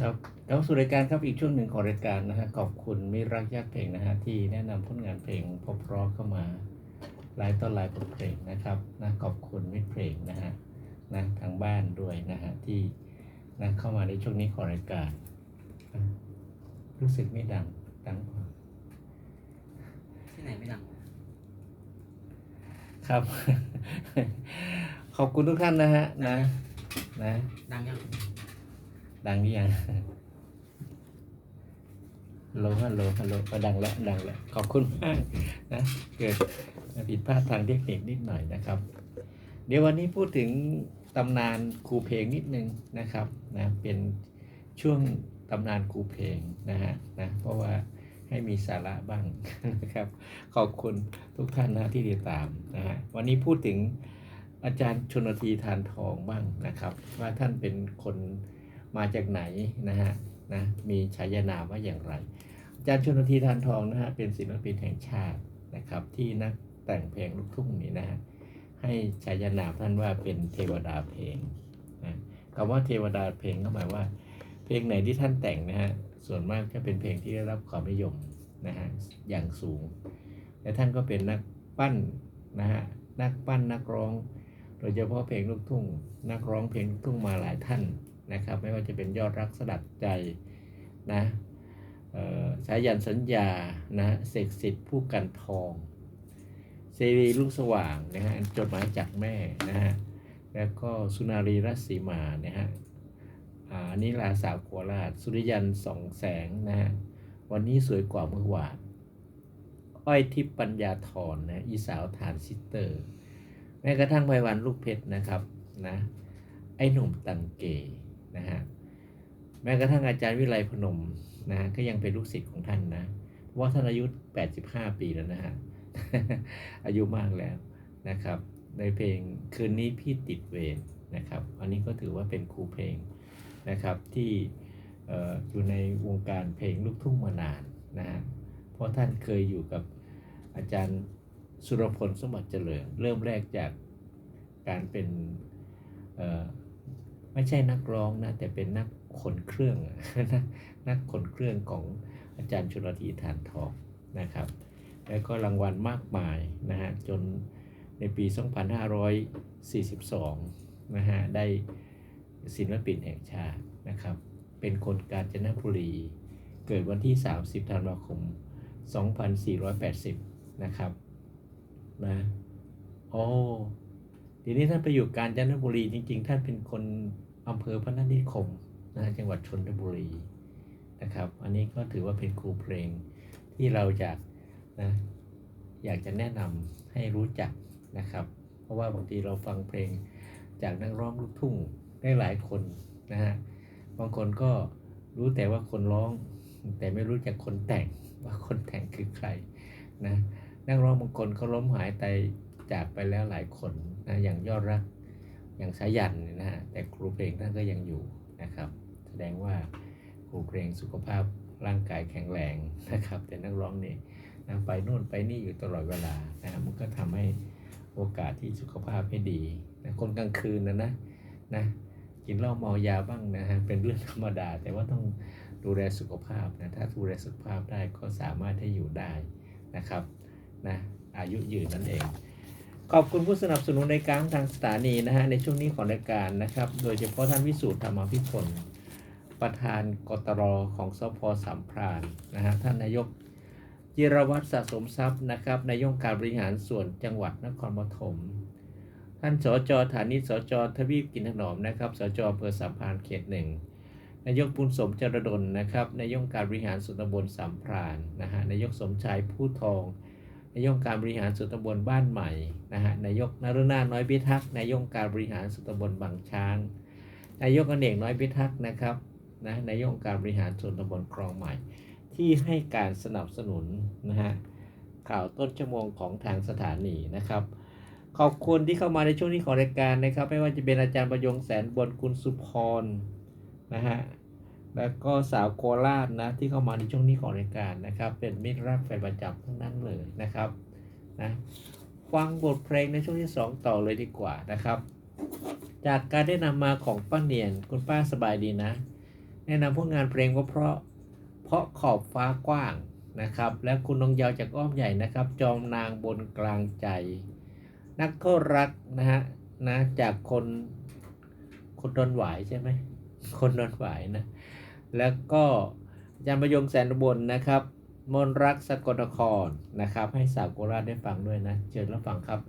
ครับแล้วสู่รายการครับอีกช่วงหนึ่งของรายการนะฮะขอบคุณมิตรรักยากเพลงนะฮะที่แนะนำผลงานเพลงเพบเพราะเข้ามาหลายต่อหลายบทเพลงนะครับนะขอบคุณมิตรเพลงนะฮะนะทางบ้านด้วยนะฮะที่นะเข้ามาในช่วงนี้ของรายการอะรู้สึกไม่ดังดังพอที่ไหนไม่ดังครับ ขอบคุณทุกท่านนะฮะนะนะดังยัง ดังหรือยังฮัลโหลฮัลโหลฮัลโหลดังแล้วดังแล้วขอบคุณมากนะเกิดผิดพลาดทางเทคนิคนิดหน่อยนะครับ เดี๋ยววันนี้พูดถึงตำนานครูเพลงนิดนึงนะครับนะเป็นช่วงตำนานครูเพลงนะฮะนะเพราะว่าให้มีสาระบ้างนะครับ ขอบคุณทุกท่านนะที่ติดตามนะฮะวันนี้พูดถึงอาจารย์ชนทีทานทองบ้างนะครับ ว่าท่านเป็นคน มาจากไหนนะฮะนะมีฉายานามว่าอย่างไร อาจารย์ชนทีทานทองนะฮะเป็นศิลปินแห่งชาตินะครับ ที่นักแต่งเพลงลูกทุ่งนี่นะฮะให้ฉายานามท่านว่าเป็นเทวดาเพลงนะคำว่าเทวดาเพลงก็หมายว่า เพลงไหนที่ท่านแต่งนะฮะส่วนมากจะเป็นเพลงที่ได้รับความนิยมนะฮะอย่างสูง และท่านก็เป็นนักปั้นนะฮะนักปั้นนักร้อง โดยเฉพาะเพลงลูกทุ่ง นักร้องเพลงลูกทุ่งมาหลายท่าน นะครับ ไม่ว่าจะเป็นยอดรักสดัดใจนะสายันสัญญานะเสกสิทธิ์ผู้กันทองเซรีลูกสว่างนะฮะจดหมายจากแม่นะฮะแล้วก็สุนารีรัศสีมานะฮะอ่านิลาสาวโคราชสุริยันสองแสงนะฮะวันนี้สวยกว่าเมื่อวานอ้อยทิพย์ปัญญาธรนะอีสาวฐานซิสเตอร์ แม้กระทั่งไพวันลูกเพชรนะครับนะไอหนุ่มตังเก นะฮะแม้กระทั่งอาจารย์วิไลพนมนะก็ยังเป็นลูกศิษย์ของท่านนะเพราะว่าท่านอายุ 85 ปีแล้วนะฮะอายุมากแล้วนะครับ ในเพลงคืนนี้พี่ติดเวรนะครับ อันนี้ก็ถือว่าเป็นครูเพลงนะครับที่อ่อยู่ในวงการเพลงลูกทุ่งมานานนะฮะเพราะท่านเคยอยู่กับอาจารย์สุรพลสมบัติเจริญ เริ่มแรกจากการเป็นออ ไม่ใช่นักร้องนะแต่เป็นนักขนเครื่องนักนักขนเครื่องของอาจารย์ชลธีฐานทองนะครับ แล้วก็รางวัลมากมายนะฮะจนในปี 2542นะฮะได้ศิลปินแห่งชาตินะครับ เป็นคนกาญจนบุรี เกิดวันที่ 30 ธันวาคม 2480 นะครับนะโอ้ ทีนี้ท่านไปอยู่กาญจนบุรีจริง ๆ ท่านเป็นคนอำเภอพระนัสนิคมนะจังหวัดชนบุรีนะครับ อันนี้ก็ถือว่าเป็นครูเพลงที่เราอยากนะอยากจะแนะนำให้รู้จักนะครับ เพราะว่าบางทีเราฟังเพลงจากนักร้องลูกทุ่งได้หลายคนนะฮะบางคนก็รู้แต่ว่าคนร้อง แต่ไม่รู้จักคนแต่งว่าคนแต่งคือใครนะนักร้องบางคนเขาล้มหายตาย จากไปแล้วหลายคนนะอย่างยอดรักอย่างสายันเนี่ยนะฮะแต่ครูเพลงท่านก็ยังอยู่นะครับ แสดงว่าครูเพลงสุขภาพร่างกายแข็งแรงนะครับ แต่นักร้องนี่นะไปโน่นไปนี่อยู่ตลอดเวลานะมันก็ทำให้โอกาสที่สุขภาพไม่ดีนะคนกลางคืนนะนะนะกินเหล้าเมายาบ้างนะฮะเป็นเรื่องธรรมดา แต่ว่าต้องดูแลสุขภาพนะถ้าดูแลสุขภาพได้ก็สามารถให้อยู่ได้นะครับนะอายุยืนนั่นเอง ขอบคุณผู้สนับสนุนรายการทางสถานีนะฮะในช่วงนี้ของรายการนะครับ โดยเฉพาะท่านวิสูตรธรรมพิพลประธานกตรของสพสามพรานนะฮะท่านนายกจิรวัตรสะสมทรัพย์นะครับนายกการบริหารส่วนจังหวัดนครปฐมท่านสจฐานิสจทวีปกินถนอมนะครับสจอำเภอสามพรานเขตหนึ่งนายกบุญสมจรดลนะครับนายกการบริหารส่วนตำบลสามพรานนะฮะนายกสมชายผู้ทอง นายกการบริหารส่วนตำบลบ้านใหม่นะฮะนายกนรนาน้อยพิทักษ์นายกการบริหารส่วนตำบลบางช้าง นายกอเนกน้อยพิทักษ์นะครับนะนายกการบริหารส่วนตำบลคลองใหม่ ที่ให้การสนับสนุนนะฮะข่าวต้นชั่วโมงของทางสถานีนะครับ ขอบคุณที่เข้ามาในช่วงนี้ของรายการนะครับ ไม่ว่าจะเป็นอาจารย์ประยงแสนบนคุณสุพรนะฮะ แล้วก็สาวโคราชนะที่เข้ามาในช่วงนี้ของรายการนะครับ เป็นมิตรรักแฟนประจำทั้งนั้นเลยนะครับนะฟังบทเพลงในช่วงที่ 2 ต่อเลยดีกว่านะครับ จากการได้นำมาของป้าเนียนคุณป้าสบายดีนะ แนะนำพวกงานเพลงเพราะเพราะเพราะขอบฟ้ากว้างนะครับ และคุณนงยาวจากอ้อมใหญ่นะครับ จอมนางบนกลางใจ นักก็รักนะฮะนะจากคนคนดอนหวายใช่ไหมคนดอนหวายนะ แล้วก็อาจารย์ประยงแสนอุบนนะครับ มนรักสกลนครนะครับ ให้สาวโคราชได้ฟังด้วยนะ เชิญรับฟังครับ